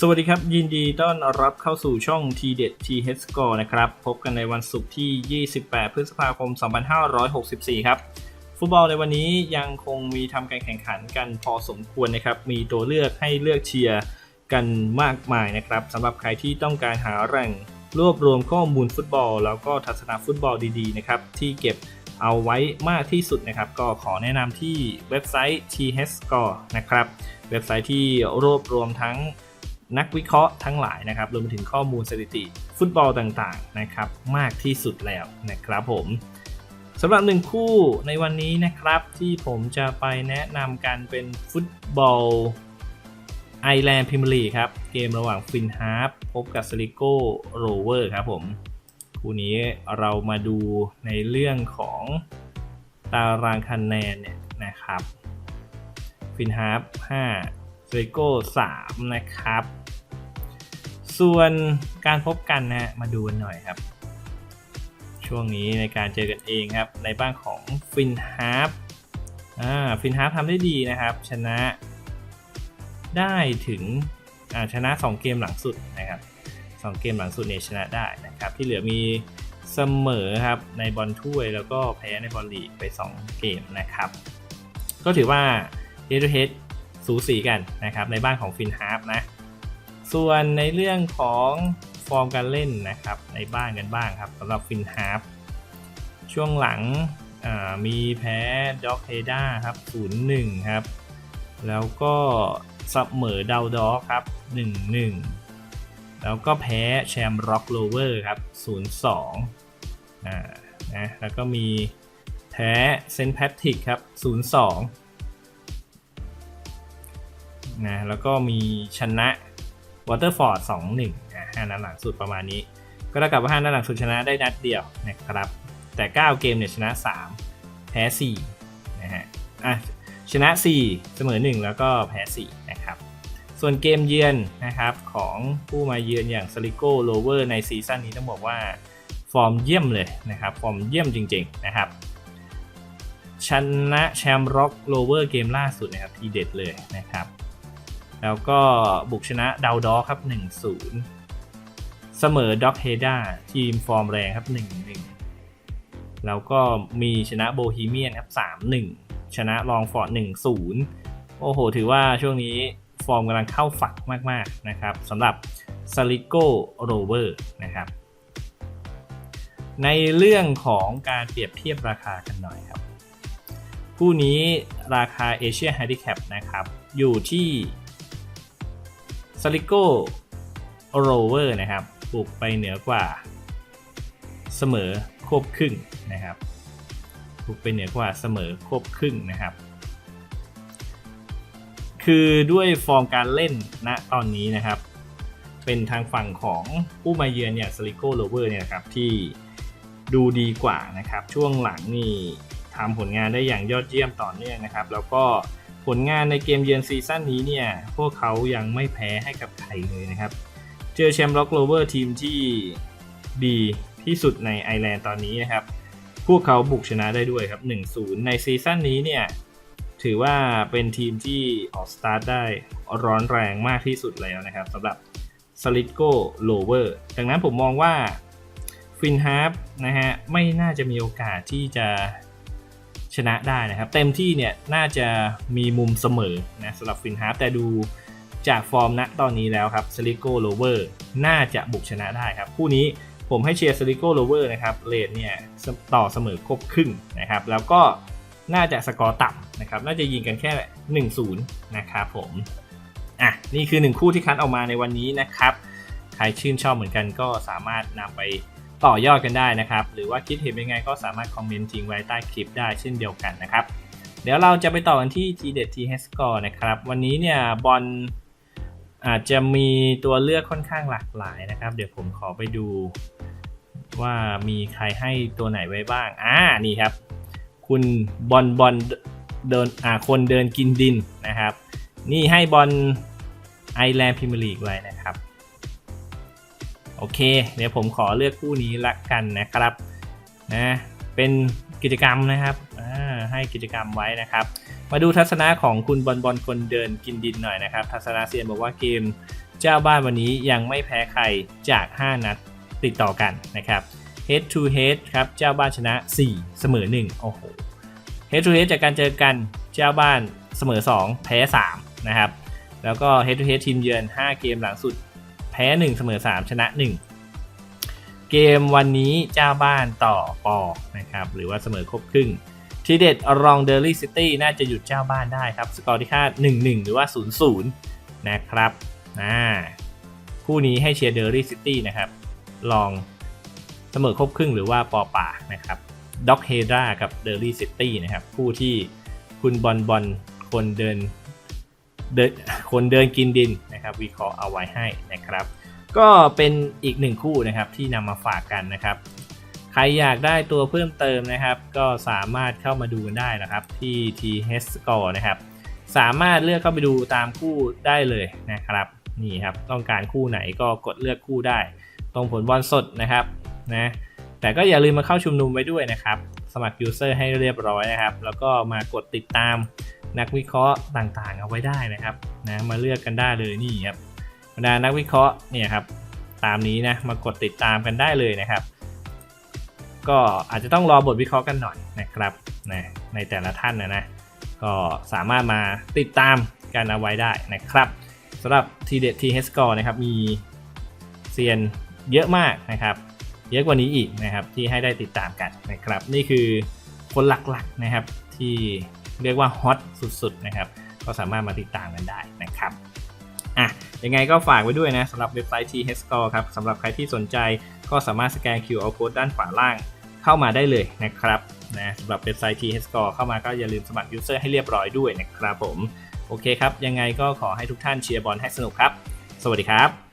สวัสดีครับ ยินดีต้อนรับเข้าสู่ช่อง t d e t t h Score นะครับ พบกันในวันศุกร์ที่ 28 พฤษภาคม 2564 ครับ ฟุตบอลในวันนี้ยังคงมีทำการแข่งขันกันพอสมควรนะครับ มีตัวเลือกให้เลือกเชียร์กันมากมายนะครับสำหรับใครที่ต้องการหาแหล่งรวบรวมข้อมูลฟุตบอล แล้วก็ทัศนฟุตบอลดีๆนะครับที่เก็บเอาไว้มากที่สุดนะครับ ก็ขอแนะนำที่เว็บไซต์ t h Score นะครับ เว็บไซต์ที่รวบรวมทั้ง นักวิเคราะห์ทั้งหลายนะครับรวมไปถึงข้อมูลสถิติ ฟุตบอลต่างๆนะครับมากที่สุดแล้วนะครับผมสำหรับหนึ่งคู่ในวันนี้นะครับที่ผมจะไปแนะนำกันเป็นฟุตบอลไอแลนด์พรีเมียร์ลีครับ เกมระหว่างฟินฮาร์ฟพบกับสลิโกโรเวอร์ครับผม คู่นี้เรามาดูในเรื่องของตารางคะแนนเนี่ยนะครับฟินฮาร์ฟ5 เซโก้3นะครับ ส่วนการพบกันนะฮะมาดูกันหน่อยครับ ช่วงนี้ในการเจอกันเองครับ ในบ้านของฟินฮาร์ฟอ่าฟินฮาร์ฟทำได้ดีนะครับ ชนะได้ถึงอ่าชนะ 2 เกมหลังสุดนะครับ 2 เกมหลังสุดเนี่ยชนะได้นะครับ ที่เหลือมีเสมอครับในบอลถ้วยแล้วก็แพ้ในบอลลีกไป 2 เกมนะครับ ก็ถือว่าเฮดเฮด สูสีกันนะครับในบ้านของฟินฮาร์ฟนะ ส่วนในเรื่องของฟอร์มการเล่นนะครับในบ้านกันบ้างครับสำหรับฟินฮาร์ฟช่วงหลังมีแพ้ด็อกเฮด้าครับ0-1 ครับ แล้วก็เสมอดาวด็อกครับ 1-1 แล้วก็แพ้แชมป์ร็อกโลเวอร์ครับ 0-2อ่านะแล้วก็มีแพ้เซนต์แพทริกครับ 0-2 นะแล้วก็มีชนะวอเตอร์ฟอร์ด2-1นะห้านัดหลังสุดประมาณนี้ ก็เท่ากับว่าห้านัดหลังสุดชนะได้นัดเดียวนะครับ แต่ 9 เกมเนี่ยชนะ 3 แพ้4นะฮะอะชนะ 4 เสมอ 1 แล้วก็แพ้4นะครับส่วนเกมเยือนนะครับของผู้มาเยือนอย่างซาริโกโลเวอร์ในซีซั่นนี้ต้องบอกว่าฟอร์มเยี่ยมเลยนะครับฟอร์มเยี่ยมจริงๆนะครับชนะแชมป์ร็อกโลเวอร์เกมล่าสุดนะครับทีเด็ดเลยนะครับ แล้วก็บุกชนะดาวดอครับ 1-0 เสมอด็อกเฮดาทีมฟอร์มแรงครับ 1-1 แล้วก็มีชนะโบฮีเมียนครับ 3-1 ชนะลองฟอร์ด 1-0 โอ้โห ถือว่าช่วงนี้ฟอร์มกำลังเข้าฝักมาก ๆ นะครับสำหรับซาริโกโรเวอร์นะครับ ในเรื่องของการเปรียบเทียบราคากันหน่อยครับ คู่นี้ราคาเอเชียแฮดิแคปนะครับ อยู่ที่ ซาริโกโรเวอร์นะครับปลุกไปเหนือกว่า เสมอควบครึ่งนะครับปลุกไปเหนือกว่าเสมอควบครึ่งนะครับ คือด้วยฟอร์มการเล่นณตอนนี้นะครับ เป็นทางฝั่งของผู้มาเยือนอย่างซาริโกโรเวอร์เนี่ยครับที่ดูดีกว่านะครับ ช่วงหลังนี่ทำผลงานได้อย่างยอดเยี่ยมต่อเนื่องนะครับ แล้วก็ ผลงานในเกมเยือนซีซั่นนี้เนี่ย พวกเขายังไม่แพ้ให้กับใครเลยนะครับ เจอแชมป์ล็อกโลเวอร์ทีมที่ดีที่สุดในไอร์แลนด์ตอนนี้นะครับ พวกเขาบุกชนะได้ด้วยครับ 1-0 ในซีซั่นนี้เนี่ย ถือว่าเป็นทีมที่ออกสตาร์ทได้ร้อนแรงมากที่สุดแล้วนะครับสำหรับสลิดโกโลเวอร์ดังนั้นผมมองว่าฟินฮาร์ฟนะฮะไม่น่าจะมีโอกาสที่จะ ชนะได้นะครับ เต็มที่เนี่ยน่าจะมีมุมเสมอนะสำหรับฟินฮาร์แต่ดูจากฟอร์มณตอนนี้แล้วครับสลิโกโลเวอร์น่าจะบุกชนะได้ครับ คู่นี้ผมให้เชียร์สลิโกโลเวอร์นะครับเลดเนี่ยต่อเสมอครบครึ่งนะครับ แล้วก็น่าจะสกอร์ต่ำนะครับ น่าจะยิงกันแค่ 1-0 นะครับผม อะ นี่คือ 1 คู่ที่คัดออกมาในวันนี้นะครับ ใครชื่นชอบเหมือนกันก็สามารถนำไป ต่อยอดกันได้นะครับ หรือว่าคิดเห็นเป็นไงก็สามารถคอมเมนต์ทิ้งไว้ใต้คลิปได้เช่นเดียวกันนะครับ เดี๋ยวเราจะไปต่อกันที่ทีเด็ดทีเฮสกอร์นะครับ วันนี้เนี่ยบอลอาจจะมีตัวเลือกค่อนข้างหลากหลายนะครับ เดี๋ยวผมขอไปดูว่ามีใครให้ตัวไหนไว้บ้าง อ่า นี่ครับ คุณบอลบอลเดิน อ่า คนเดินกินดินนะครับ นี่ให้บอลไอแลนด์พรีเมียร์ลีกไว้นะครับ อเค เดี๋ยวผมขอเลือกคู่นี้ละกันนะครับนะเป็นกิจกรรมนะครับให้กิจกรรมไว้นะครับ มาดูทัศนะของคุณบอลบอลคนเดินกินดินหน่อยนะครับ ทัศนะเซียนบอกว่าเกมเจ้าบ้านวันนี้ยังไม่แพ้ใครจาก 5 นัดติดต่อกันนะครับ head to head ครับเจ้าบ้านชนะ 4 เสมอ 1 โอ้โห head to head จากการเจอกันเจ้าบ้านเสมอ 2 แพ้ 3 นะครับ แล้วก็ head to head ทีมเยือน 5 เกมหลังสุด แพ้ 1 เสมอ 3 ชนะ 1 เกมวันนี้เจ้าบ้านต่อปอนะครับ หรือว่าเสมอครบครึ่ง ทีเด็ดรองเดลี่ซิตี้น่าจะหยุดเจ้าบ้านได้ครับ สกอร์ที่คาด 1-1 หรือว่า 0-0 นะครับอ่าคู่นี้ให้เชียร์เดลี่ซิตี้นะครับ ลองเสมอครบครึ่งหรือว่าปอป่านะครับด็อกเฮดรากับเดลี่ซิตี้นะครับ คู่ที่คุณบอลบอลคนเดิน เดินคนเดินกินดินนะครับวิเคราะห์เอาไว้ให้นะครับ ก็เป็นอีกหนึ่งคู่นะครับที่นำมาฝากกันนะครับ ใครอยากได้ตัวเพิ่มเติมนะครับ ก็สามารถเข้ามาดูกันได้นะครับที่ TH Score นะครับ สามารถเลือกเข้าไปดูตามคู่ได้เลยนะครับนี่ครับต้องการคู่ไหนก็กดเลือกคู่ได้ ตรงผลบอลสดนะครับนะแต่ก็อย่าลืมมาเข้าชุมนุมไว้ด้วยนะครับ สมัคร User ให้เรียบร้อยนะครับ แล้วก็มากดติดตาม นักวิเคราะห์ต่างๆ เอาไว้ได้นะครับนะมาเลือกกันได้เลยนี่ครับบรรดานักวิเคราะห์เนี่ยครับตามนี้นะมากดติดตามกันได้เลยนะครับ ก็อาจจะต้องรอบทวิเคราะห์กันหน่อยนะครับนะในแต่ละท่านนะนะก็สามารถมาติดตามกันเอาไว้ได้นะครับสำหรับทีเด็ดทีเฮสกอร์นะครับมีเซียนเยอะมากนะครับเยอะกว่านี้อีกนะครับที่ให้ได้ติดตามกันนะครับ นี่คือคนหลักๆนะครับที่ เรียกว่าฮอตสุดๆนะครับก็สามารถมาติดตามกันได้นะครับอะยังไงก็ฝากไว้ด้วยนะสำหรับเว็บไซต์ t h s c o r e ครับสำหรับใครที่สนใจก็สามารถสแกน QR code ด้านขวาล่างเข้ามาได้เลยนะครับนะสำหรับเว็บไซต์ t h s c o r e เข้ามาก็อย่าลืมสมัคร User ให้เรียบร้อยด้วยนะครับผม โอเคครับ ยังไงก็ขอให้ทุกท่านเชียร์บอลให้สนุกครับ สวัสดีครับ